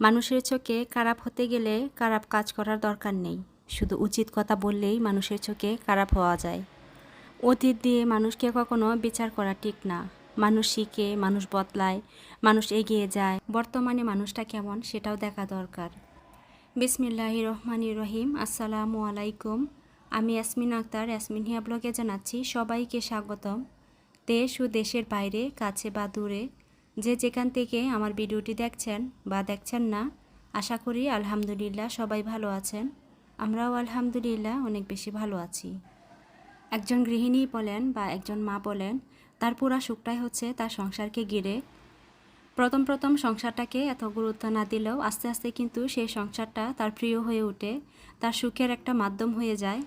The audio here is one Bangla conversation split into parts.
মানুষের চোখে খারাপ হতে গেলে খারাপ কাজ করার দরকার নেই। শুধু উচিত কথা বললেই মানুষের চোখে খারাপ হওয়া যায়। অতীত দিয়ে মানুষকে কখনো বিচার করা ঠিক না। মানুষ শিখে, মানুষ বদলায়, মানুষ এগিয়ে যায়। বর্তমানে মানুষটা কেমন সেটাও দেখা দরকার। বিসমিল্লাহ রহমানি রহিম। আসসালামু আলাইকুম। আমি ইয়াসমিন আক্তার। ইয়াসমিন হিয়া ব্লগে জানাচ্ছি সবাইকে স্বাগতম। দেশ ও দেশের বাইরে, কাছে বা দূরে যে যেখান থেকে আমার ভিডিওটি দেখছেন বা দেখছেন না, আশা করি আলহামদুলিল্লাহ সবাই ভালো আছেন। আমরাও আলহামদুলিল্লাহ অনেক বেশি ভালো আছি। একজন গৃহিণী বলেন বা একজন মা বলেন, তার পুরা সুখটাই হচ্ছে তার সংসারকে ঘিরে। প্রথম প্রথম সংসারটাকে এত গুরুত্ব না দিলেও আস্তে আস্তে কিন্তু সেই সংসারটা তার প্রিয় হয়ে ওঠে তার সুখের একটা মাধ্যম হয়ে যায়।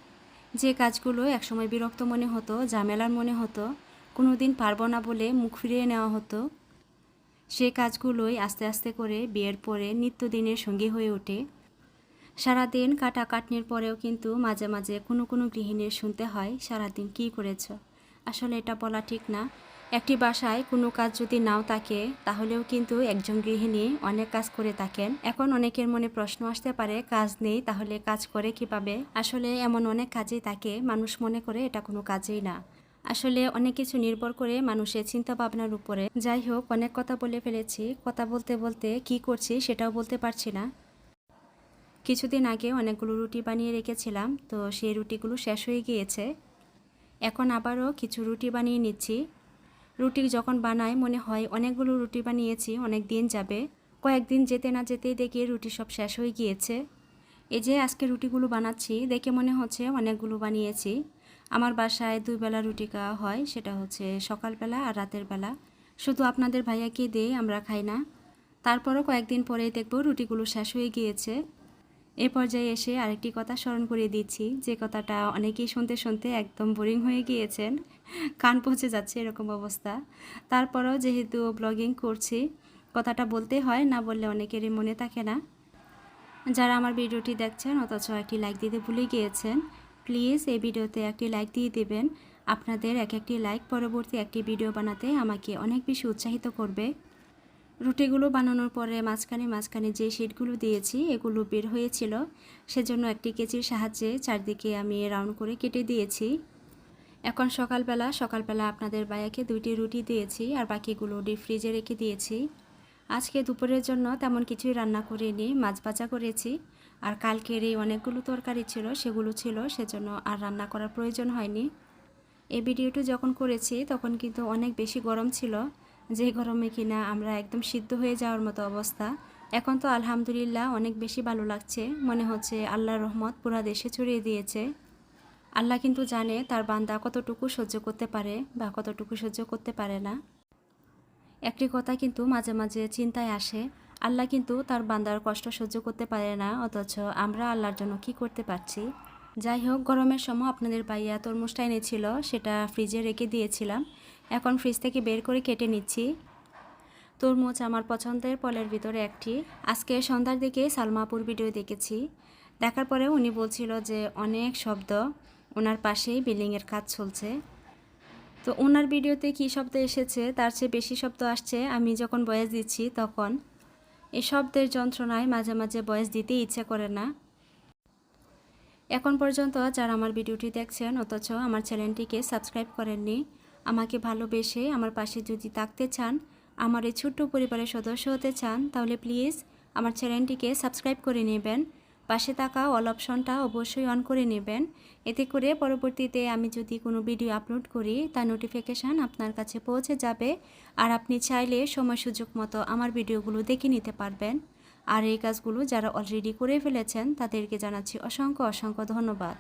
যে কাজগুলো একসময় বিরক্ত মনে হতো, ঝামেলার মনে হতো কোনো দিন পারব না বলে মুখ ফিরিয়ে নেওয়া হতো সে কাজগুলোই আস্তে আস্তে করে বিয়ের পরে নিত্যদিনের সঙ্গী হয়ে ওঠে। সারাদিন কাটা কাটনির পরেও কিন্তু মাঝে মাঝে কোনো কোনো গৃহিণীর শুনতে হয়, সারাদিন কী করেছ? আসলে এটা বলা ঠিক না। একটি বাসায় কোনো কাজ যদি নাও থাকে, তাহলেও কিন্তু একজন গৃহিণী অনেক কাজ করে থাকেন। এখন অনেকের মনে প্রশ্ন আসতে পারে, কাজ নেই, তাহলে কাজ করে কীভাবে? আসলে এমন অনেক কাজেই থাকে, মানুষ মনে করে এটা কোনো কাজেই না। আসলে অনেক কিছু নির্ভর করে মানুষের চিন্তা ভাবনার উপরে। যাই হোক, অনেক কথা বলে ফেলেছি। কথা বলতে বলতে কি করছি সেটাও বলতে পারছি না। কিছুদিন আগে অনেকগুলো রুটি বানিয়ে রেখেছিলাম, তো সেই রুটিগুলো শেষ হয়ে গিয়েছে। এখন আবারও কিছু রুটি বানিয়ে নিচ্ছি। রুটি যখন বানাই, মনে হয় অনেকগুলো রুটি বানিয়েছি, অনেক দিন যাবে। কয়েকদিন যেতে না যেতেই দেখি রুটি সব শেষ হয়ে গিয়েছে। এই যে আজকে রুটিগুলো বানাচ্ছি, দেখে মনে হচ্ছে অনেকগুলো বানিয়েছি। আমার বাসায় দুই বেলা রুটি খাওয়া হয়, সেটা হচ্ছে সকালবেলা আর রাতের বেলা। শুধু আপনাদের ভাইয়াকে দিয়ে আমরা খাই না। তারপরও কয়েকদিন পরেই দেখব রুটিগুলো শেষ হয়ে গিয়েছে। এ পর্যায়ে এসে আরেকটি কথা স্মরণ করিয়ে দিচ্ছি, যে কথাটা অনেকেই শুনতে শুনতে একদম বোরিং হয়ে গিয়েছেন। কান পৌঁছে যাচ্ছে এরকম অবস্থা। তারপরও যেহেতু ব্লগিং করছি, কথাটা বলতে হয়, না বললে অনেকেরই মনে থাকে না। যারা আমার ভিডিওটি দেখছেন, অথচ একটি লাইক দিতে ভুলে গিয়েছেন প্লিজ এই ভিডিওতে একটি লাইক দিয়ে দেবেন। আপনাদের এক একটি লাইক পরবর্তী একটি ভিডিও বানাতে আমাকে অনেক বেশি উৎসাহিত করবে। রুটিগুলো বানানোর পরে মাঝখানে মাঝখানে যে শিটগুলো দিয়েছি, এগুলো বের হয়েছিল। সেজন্য একটি কেচির সাহায্যে চারদিকে আমি রাউন্ড করে কেটে দিয়েছি। এখন সকালবেলা সকালবেলা আপনাদের বায়াকে দুইটি রুটি দিয়েছি আর বাকিগুলো ডিপ ফ্রিজে রেখে দিয়েছি। আজকে দুপুরের জন্য তেমন কিছুই রান্না করিনি, মাছ ভাজা করেছি। আর কালকের এই অনেকগুলো তরকারি ছিল, সেগুলো ছিল, সেজন্য আর রান্না করার প্রয়োজন হয়নি। এই ভিডিওটি যখন করেছি, তখন কিন্তু অনেক বেশি গরম ছিল। যে গরমে কিনা আমরা একদম সিদ্ধ হয়ে যাওয়ার মতো অবস্থা। এখন তো আলহামদুলিল্লাহ অনেক বেশি ভালো লাগছে। মনে হচ্ছে আল্লাহর রহমত পুরা দেশে ছড়িয়ে দিয়েছে। আল্লাহ কিন্তু জানে তার বান্দা কতটুকু সহ্য করতে পারে বা কতটুকু সহ্য করতে পারে না। একটি কথা কিন্তু মাঝে মাঝে চিন্তায় আসে আল্লাহ কিন্তু তার বান্দার কষ্ট সহ্য করতে পারে না, অথচ আমরা আল্লাহর জন্য কি করতে পারছি? যাই হোক, গরমের সময় আপনাদের বাইয়া তরমুজটা এনেছিল, সেটা ফ্রিজে রেখে দিয়েছিলাম। এখন ফ্রিজ থেকে বের করে কেটে নিচ্ছি। তরমুজ আমার পছন্দের ফলের ভিতরে একটি। আজকে সন্ধ্যার দিকে সালমাপুর ভিডিও দেখেছি। দেখার পরে উনি বলছিল যে, অনেক শব্দ ওনার পাশেই বিল্ডিংয়ের কাজ চলছে। তো ওনার ভিডিওতে কী শব্দ এসেছে? তার চেয়ে বেশি শব্দ আসছে। আমি যখন বয়স দিচ্ছি তখন এই শব্দের যন্ত্রণায় মাঝে মাঝে বয়স দিতে ইচ্ছে করে না। এখন পর্যন্ত যারা আমার ভিডিওটি দেখছেন, অথচ আমার চ্যানেলটিকে সাবস্ক্রাইব করেননি, আমাকে ভালোবেসে আমার পাশে যদি থাকতে চান, আমার এই ছোট্ট পরিবারের সদস্য হতে চান, তাহলে প্লিজ আমার চ্যানেলটিকে সাবস্ক্রাইব করে নেবেন। পাশে থাকা অল অপশনটা অবশ্যই অন করে নেবেন। এতে করে পরবর্তীতে আমি যদি কোনো ভিডিও আপলোড করি, তার নোটিফিকেশান আপনার কাছে পৌঁছে যাবে। আর আপনি চাইলে সময় সুযোগ মতো আমার ভিডিওগুলো দেখে নিতে পারবেন। আর এই কাজগুলো যারা অলরেডি করে ফেলেছেন, তাদেরকে জানাচ্ছি অসংখ্য অসংখ্য ধন্যবাদ।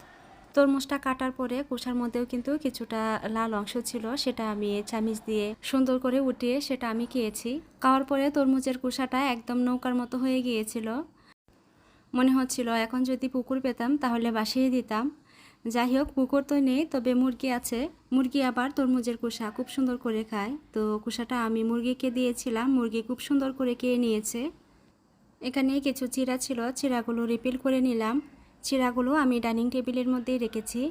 তরমুজটা কাটার পরে কুষার মধ্যেও কিন্তু কিছুটা লাল অংশ ছিল, সেটা আমি চামিচ দিয়ে সুন্দর করে উঠিয়ে সেটা আমি খেয়েছি। খাওয়ার পরে তরমুজের কুষাটা একদম নৌকার মতো হয়ে গিয়েছিল। মনে হচ্ছিল, এখন যদি পুকুর পেতাম, তাহলে বাসিয়ে দিতাম। যাই হোক, পুকুর তো নেই, তবে মুরগি আছে। মুরগি আবার তরমুজের কুষা খুব সুন্দর করে খায়। তো কুষাটা আমি মুরগিকে দিয়েছিলাম, মুরগি খুব সুন্দর করে খেয়ে নিয়েছে। এখানে কিছু চিরা ছিল, চিরাগুলো রিপিল করে নিলাম। চিরাগুলো আমি ডাইনিং টেবিলের মধ্যেই রেখেছি।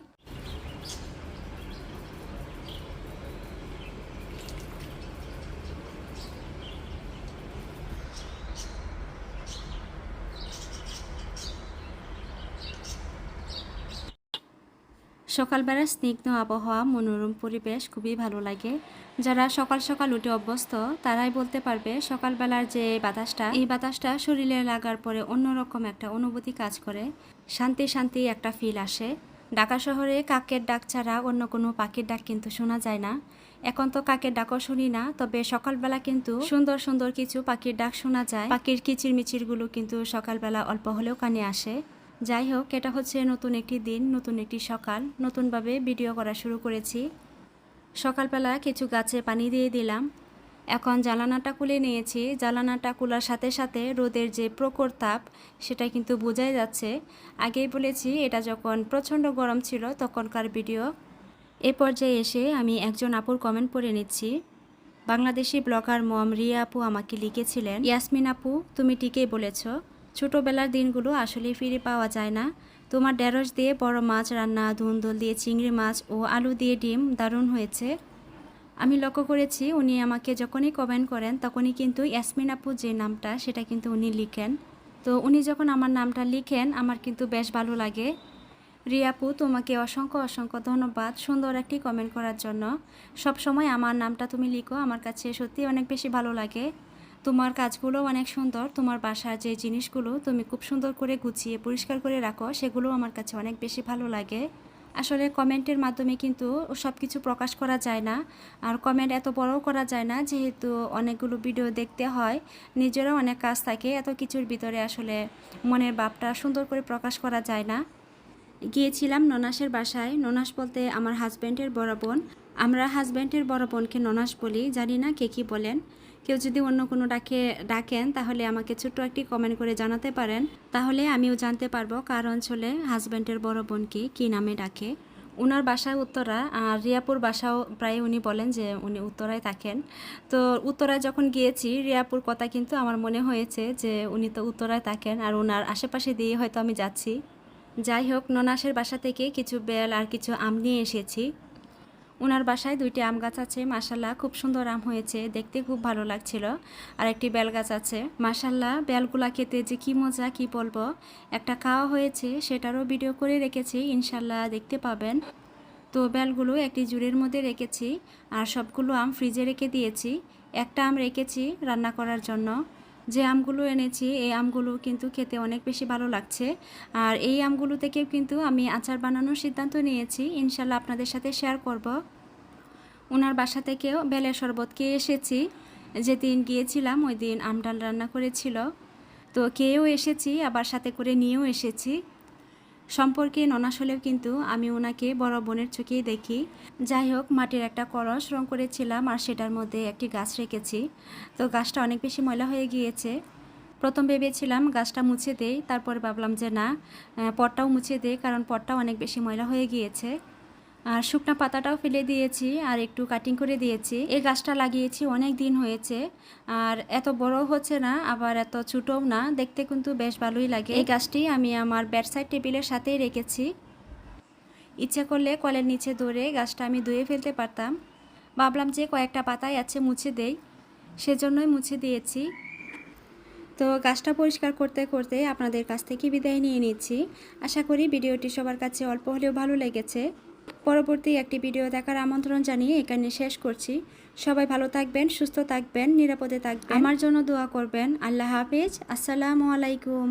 সকালবেলা স্নিগ্ধ আবহাওয়া, মনোরম পরিবেশ খুবই ভালো লাগে। যারা সকাল সকাল উঠে অভ্যস্ত, তারাই বলতে পারবে সকালবেলার যে বাতাসটা, এই বাতাসটা শরীরে লাগার পরে অন্যরকম একটা অনুভূতি কাজ করে। শান্তি শান্তি একটা ফিল আসে। ঢাকা শহরে কাকের ডাক ছাড়া অন্য কোনো পাখির ডাক কিন্তু শোনা যায় না। এখন তো কাকের ডাকও শুনি না, তবে সকালবেলা কিন্তু সুন্দর সুন্দর কিছু পাখির ডাক শোনা যায়। পাখির কিচির মিচিরগুলো কিন্তু সকালবেলা অল্প হলেও কানে আসে। যাই হোক এটা হচ্ছে নতুন একটি দিন, নতুন একটি সকাল। নতুনভাবে ভিডিও করা শুরু করেছি। সকালবেলা কিছু গাছে পানি দিয়ে দিলাম। এখন জ্বালানাটা খুলে নিয়েছি। জ্বালানাটা খোলার সাথে সাথে রোদের যে প্রকর তাপ সেটা কিন্তু বোঝাই যাচ্ছে। আগেই বলেছি, এটা যখন প্রচণ্ড গরম ছিল, তখনকার ভিডিও। এ পর্যায়ে এসে আমি একজন আপুর কমেন্ট পড়ে নিচ্ছি। বাংলাদেশি ব্লগার মম রিয়া আপু আমাকে লিখেছিলেন, ইয়াসমিন আপু, তুমি ঠিকই বলেছ। ছোটোবেলার দিনগুলো আসলে ফিরে পাওয়া যায় না। তোমার ঢেঁড়স দিয়ে বড় মাছ রান্না, ধুন্দল দিয়ে চিংড়ি মাছ ও আলু দিয়ে ডিম দারুণ হয়েছে। আমি লক্ষ্য করেছি উনি আমাকে যখনই কমেন্ট করেন, তখনই কিন্তু ইয়াসমিন আপু যে নামটা, সেটা কিন্তু উনি লিখেন। তো উনি যখন আমার নামটা লিখেন, আমার কিন্তু বেশ ভালো লাগে। রিয়াপু তোমাকে অসংখ্য অসংখ্য ধন্যবাদ সুন্দর একটি কমেন্ট করার জন্য। সব সময় আমার নামটা তুমি লিখো, আমার কাছে সত্যি অনেক বেশি ভালো লাগে। তোমার কাজগুলো অনেক সুন্দর, তোমার বাসার যে জিনিসগুলো তুমি খুব সুন্দর করে গুছিয়ে, পরিষ্কার করে রাখো, সেগুলো আমার কাছে অনেক বেশি ভালো লাগে। আসলে কমেন্টের মাধ্যমে কিন্তু সব কিছু প্রকাশ করা যায় না, আর কমেন্ট এত বড়ও করা যায় না যেহেতু অনেকগুলো ভিডিও দেখতে হয়, নিজেরও অনেক কাজ থাকে, এত কিছুর ভিতরে আসলে মনের ভাবটা সুন্দর করে প্রকাশ করা যায় না। গিয়েছিলাম ননাসের বাসায়, ননাস বলতে আমার হাজব্যান্ডের বড় বোন। আমরা হাজব্যান্ডের বড় বোনকে ননাস বলি, জানি না কে কী বলেন। কেউ যদি অন্য কোনো ডাকে, ডাকেন, তাহলে আমাকে ছোট্ট একটি কমেন্ট করে জানাতে পারেন। তাহলে আমিও জানতে পারব কার অঞ্চলে হাজব্যান্ডের বড় বোনকে কী নামে ডাকে। ওনার বাসায় উত্তরা, আর রিয়াপুর বাসাও প্রায় উনি বলেন যে উনি উত্তরায় থাকেন। তো উত্তরায় যখন গিয়েছি, রিয়াপুর কথা কিন্তু আমার মনে হয়েছে যে উনি তো উত্তরায় থাকেন, আর ওনার আশেপাশে দিয়ে হয়তো আমি যাচ্ছি। যাই হোক, ননাসের বাসা থেকে কিছু বেল আর কিছু আম নিয়ে এসেছি। ওনার বাসায় দুইটি আম গাছ আছে মাসাল্লাহ খুব সুন্দর আম হয়েছে, দেখতে খুব ভালো লাগছিল। আর একটি বেল গাছ আছে। মাসাল্লাহ বেলগুলা খেতে যে কি মজা, কি বলব? একটা খাওয়া হয়েছে, সেটারও ভিডিও করে রেখেছি, ইনশাল্লাহ দেখতে পাবেন। তো বেলগুলো একটি জুড়ের মধ্যে রেখেছি, আর সবগুলো আম ফ্রিজে রেখে দিয়েছি। একটা আম রেখেছি রান্না করার জন্য। যে আমগুলো এনেছি, এই আমগুলো কিন্তু খেতে অনেক বেশি ভালো লাগছে। আর এই আমগুলো থেকেও কিন্তু আমি আচার বানানোর সিদ্ধান্ত নিয়েছি। ইনশাল্লাহ আপনাদের সাথে শেয়ার করব। ওনার বাসা থেকেও বেলে শরবত খেয়ে এসেছি। যেদিন গিয়েছিলাম, ওই দিন আমডাল রান্না করেছিল। তো খেয়েও এসেছি, আবার সাথে করে নিয়েও এসেছি। সম্পর্কে ননাস হলেও কিন্তু আমি ওনাকে বড় বোনের চোখেই দেখি। যাই হোক, মাটির একটা কলস রং করেছিলাম আর সেটার মধ্যে একটি গাছ রেখেছি। তো গাছটা অনেক বেশি ময়লা হয়ে গিয়েছে। প্রথম ভেবেছিলাম গাছটা মুছে দেই, তারপর ভাবলাম যে না পটটাও মুছে দেই, কারণ পটটাও অনেক বেশি ময়লা হয়ে গিয়েছে। আর শুকনো পাতাটাও ফেলে দিয়েছি আর একটু কাটিং করে দিয়েছি। এই গাছটা লাগিয়েছি অনেক দিন হয়েছে আর এত বড় হচ্ছে না, আবার এত ছোটও না। দেখতে কিন্তু বেশ ভালোই লাগে। এই গাছটি আমি আমার বেডসাইড টেবিলের সাথেই রেখেছি। ইচ্ছে করলে কলের নিচে ধরে গাছটা আমি ধুয়ে ফেলতে পারতাম। ভাবলাম যে কয়েকটা পাতায় আছে মুছে দেই, সেজন্যই মুছে দিয়েছি। তো গাছটা পরিষ্কার করতে করতে আপনাদের কাছ থেকে বিদায় নিয়ে নিচ্ছি। আশা করি ভিডিওটি সবার কাছে অল্প হলেও ভালো লেগেছে। পরবর্তী একটি ভিডিও দেখার আমন্ত্রণ জানিয়ে এখানে শেষ করছি। সবাই ভালো থাকবেন সুস্থ থাকবেন নিরাপদে থাকবেন। আমার জন্য দোয়া করবেন। আল্লাহ হাফিজ। আসসালামু আলাইকুম।